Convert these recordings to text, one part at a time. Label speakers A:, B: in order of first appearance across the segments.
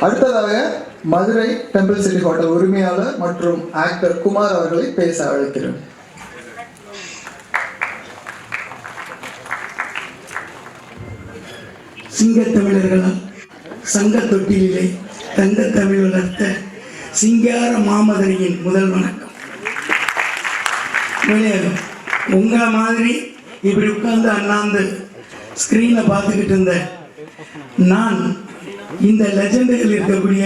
A: அடுத்ததாக Madurai temple city hotel உரிமையாளர் மற்றும் ஆக்டர் குமார் அவர்களை பேச அழைக்கிறேன்.
B: சிங்கத் தமிழர்களால் சங்க தொட்டிலே தங்க தமிழ் வளர்த்த சிங்கார மாமதனியின் முதல் வணக்கம். உண்மையிலே உங்களை மாதிரி இப்படி உட்கார்ந்து அண்ணாந்து ஸ்க்ரீனை பார்த்துக்கிட்டு இருந்த நான் இந்த லெஜண்டுகள் இருக்கக்கூடிய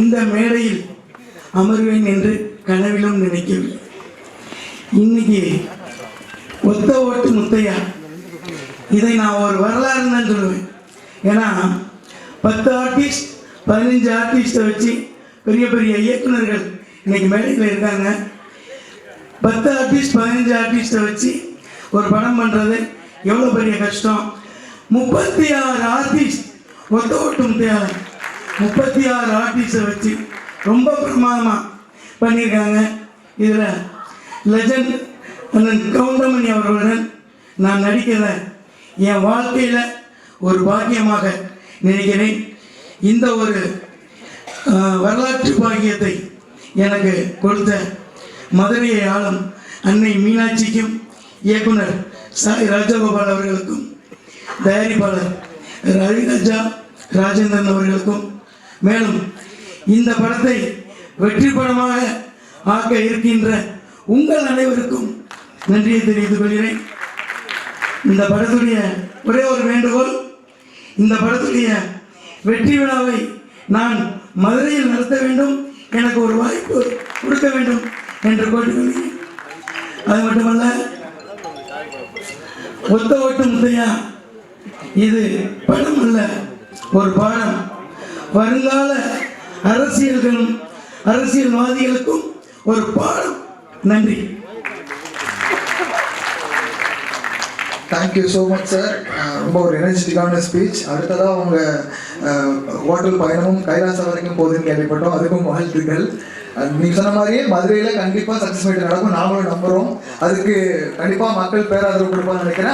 B: இந்த மேடையில் அமர்வேன் என்று கனவிலும் நினைக்கவில்லை. இன்னைக்கு ஒத்த ஓட்டு முத்தையா இதை நான் ஒரு வரலாறு தான் சொல்லுவேன். ஏன்னா பத்து ஆர்டிஸ்ட் பதினஞ்சு ஆர்டிஸ்டை வச்சு பெரிய பெரிய இயக்குனர்கள் இன்னைக்கு மேடையில் இருக்காங்க. பத்து ஆர்டிஸ்ட் பதினஞ்சு ஆர்டிஸ்ட்டை வச்சு ஒரு படம் பண்ணுறது எவ்வளோ பெரிய கஷ்டம்? முப்பத்தி ஆறு ஆர்டிஸ்ட் ஒத்த ஓட்டும் தேவை முப்பத்தி ஆறு ஆர்டிஸ்டை வச்சு ரொம்ப பிரமாதமாக பண்ணியிருக்காங்க. இதில் லெஜண்ட் அண்ணன் கவுண்டமணி அவர்களுடன் நான் நடிக்கிறத என் வாழ்க்கையில் ஒரு பாக்கியமாக நினைக்கிறேன். இந்த ஒரு வரலாற்று பாக்கியத்தை எனக்கு கொடுத்த மதுரையை ஆளும் அன்னை மீனாட்சிக்கும் இயக்குனர் சாய் ராஜகோபால் அவர்களுக்கும் தயாரிப்பாளர் ரவிராஜா ராஜேந்திரன் அவர்களுக்கும் மேலும் இந்த படத்தை வெற்றி படமாக ஆக்க இருக்கின்ற உங்கள் அனைவருக்கும் நன்றியை தெரிவித்துக் கொள்கிறேன். இந்த படத்துடைய ஒரே ஒரு வேண்டுகோள் இந்த படத்துடைய வெற்றி விழாவை நான் மதுரையில் நடத்த வேண்டும் எனக்கு ஒரு வாய்ப்பு கொடுக்க வேண்டும் என்று கேட்டுக்கொள்கிறேன் அது மட்டுமல்ல ஒத்த ஓட்டு முத்தையா இது படம் அல்ல ஒரு பாடம். வருங்கால அரசியல்களும் அரசியல்வாதிகளுக்கும் ஒரு பாடம். நன்றி.
A: தேங்க்யூ ஸோ மச் சார் ரொம்ப ஒரு எனர்ஜெட்டிக்கான ஸ்பீச் அடுத்ததாக அவங்க ஹோட்டல் பயணமும் கைலாசம் வரைக்கும் போகுதுன்னு கேள்விப்பட்டோம். அதுக்கும் வாழ்த்துக்கள். நீங்கள் சொன்ன மாதிரியே மதுரையில் கண்டிப்பாக சக்ஸஸ் மீட் நடக்கும். நாங்களும் நம்புகிறோம் அதுக்கு கண்டிப்பாக மக்கள் பேராதரவு கொடுப்பான்னு நினைக்கிறேன்.